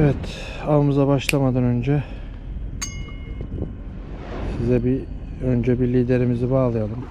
Evet, avımıza başlamadan önce size bir önce bir liderimizi bağlayalım.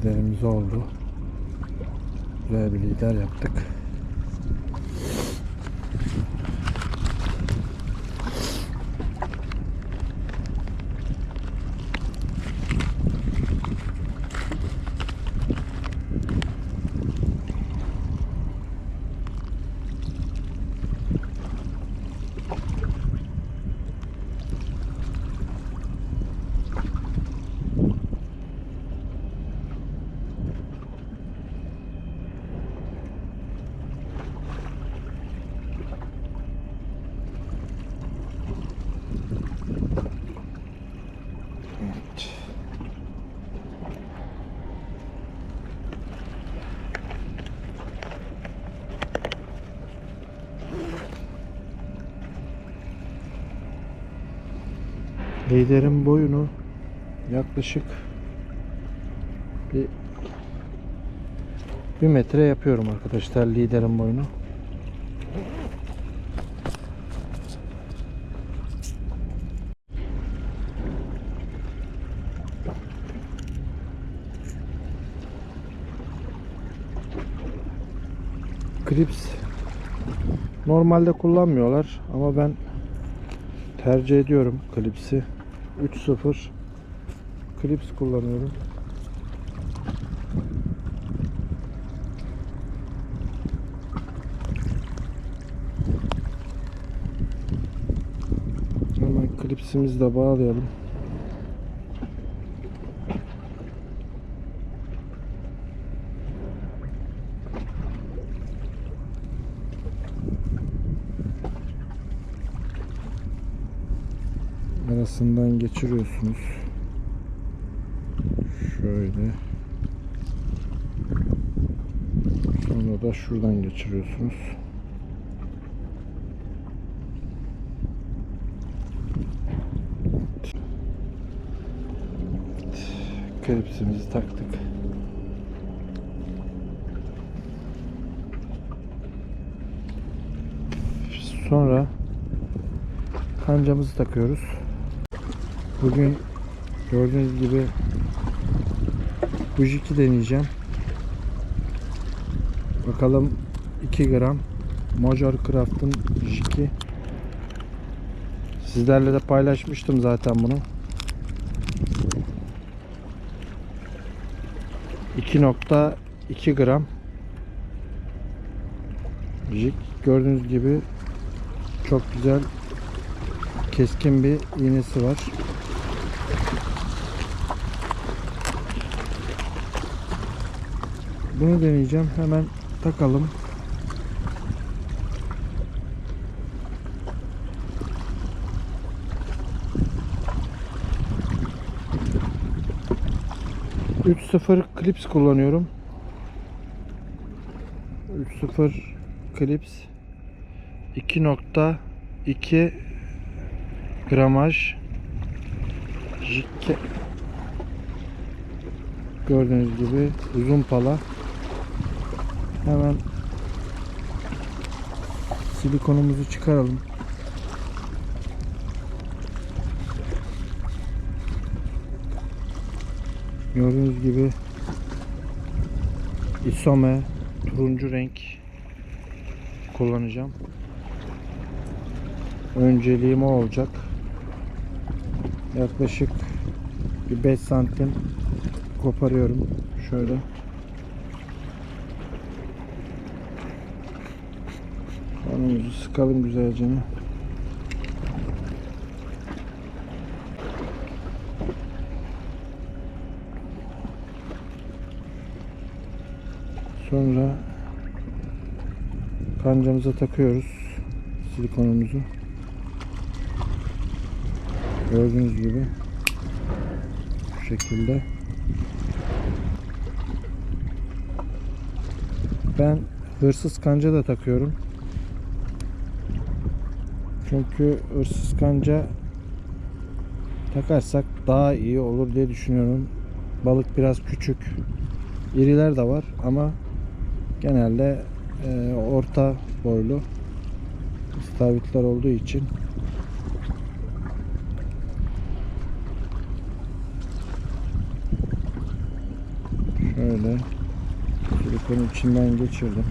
Liderimiz oldu. Güzel bir lider yaptık. Liderin boyunu yaklaşık bir bir metre yapıyorum arkadaşlar liderin boyunu. Clips normalde kullanmıyorlar ama ben tercih ediyorum Clips'i 3.0 Clips kullanıyorum. Hemen klipsimizi de bağlayalım arasından geçiriyorsunuz. Şöyle. Sonra da şuradan geçiriyorsunuz. Evet. Klipsimizi taktık. Sonra kancamızı takıyoruz. Bugün gördüğünüz gibi Bujiki deneyeceğim. Bakalım 2 gram Major Craft'ın Jiki. Sizlerle de paylaşmıştım zaten bunu. 2.2 gram Jik gördüğünüz gibi çok güzel keskin bir iğnesi var. Bunu deneyeceğim. Hemen takalım. Üç sıfır klips kullanıyorum. 3.0 klips 2.2 gramaj. Jike. Gördüğünüz gibi uzun pala. Hemen silikonumuzu çıkaralım. Gördüğünüz gibi isome turuncu renk kullanacağım. Önceliğim o olacak yaklaşık bir 5 santim koparıyorum. Şöyle. Kanımızı sıkalım güzelce. Sonra kancamıza takıyoruz silikonumuzu. Gördüğünüz gibi bu şekilde. Ben hırsız kanca da takıyorum. Çünkü hırsız kanca takarsak daha iyi olur diye düşünüyorum. Balık biraz küçük. İriler de var ama genelde e, orta boylu istavritler olduğu için şöyle silikonun içinden geçirdim.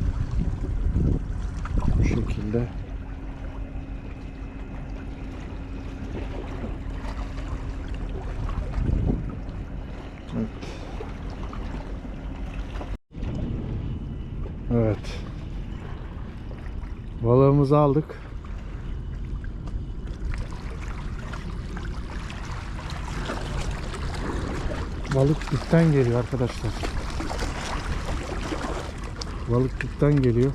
Bu şekilde. Evet. Evet. Balığımızı aldık. Balık dipten geliyor arkadaşlar. Balık dipten geliyor.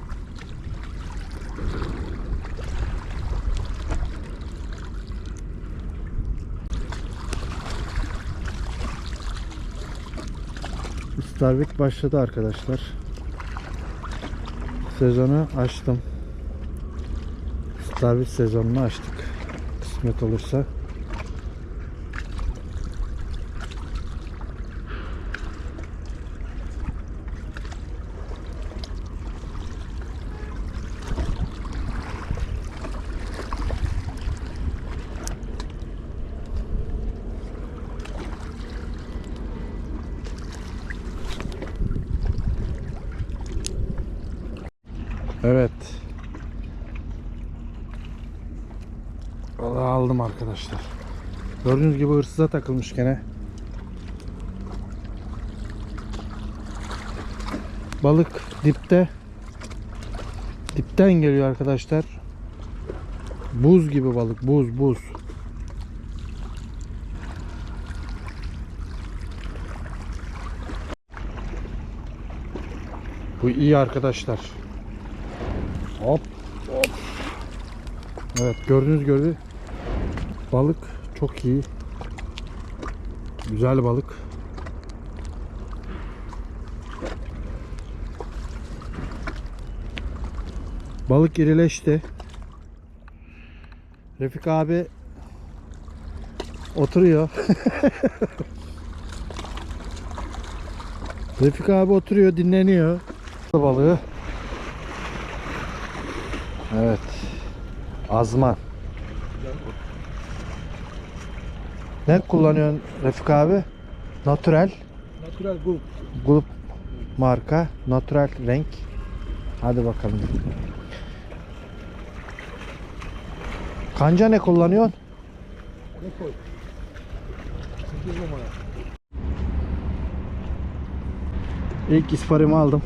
İstavrit başladı arkadaşlar. Sezonu açtım. İstavrit sezonunu açtık. Kısmet olursa. Evet. Balığı aldım arkadaşlar. Gördüğünüz gibi hırsıza takılmış gene. Balık dipte. Dipten geliyor arkadaşlar. Buz gibi balık. Buz buz. Bu iyi arkadaşlar. Hop hop. Evet gördüğünüz gibi balık çok iyi. Güzel balık. Balık irileşti. Refik abi oturuyor. Refik abi oturuyor, dinleniyor. Balığı. Azman. Ne kullanıyorsun Refik abi? Natural. Natural group. Grup marka. Natural renk. Hadi bakalım. Kanca ne kullanıyorsun? Ne koy? 8 numara. İlk isparimi aldım.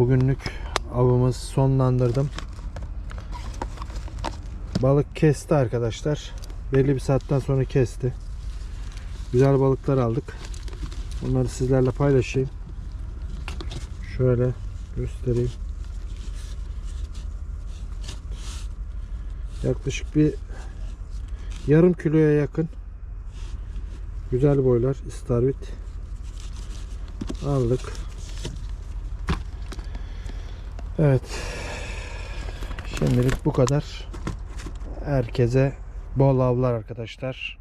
Bugünlük avımız sonlandırdım. Balık kesti arkadaşlar. Belli bir saatten sonra kesti. Güzel balıklar aldık. Bunları sizlerle paylaşayım. Şöyle göstereyim. Yaklaşık bir yarım kiloya yakın güzel boylar istavrit aldık. Evet. Şimdilik bu kadar. Herkese bol avlar arkadaşlar.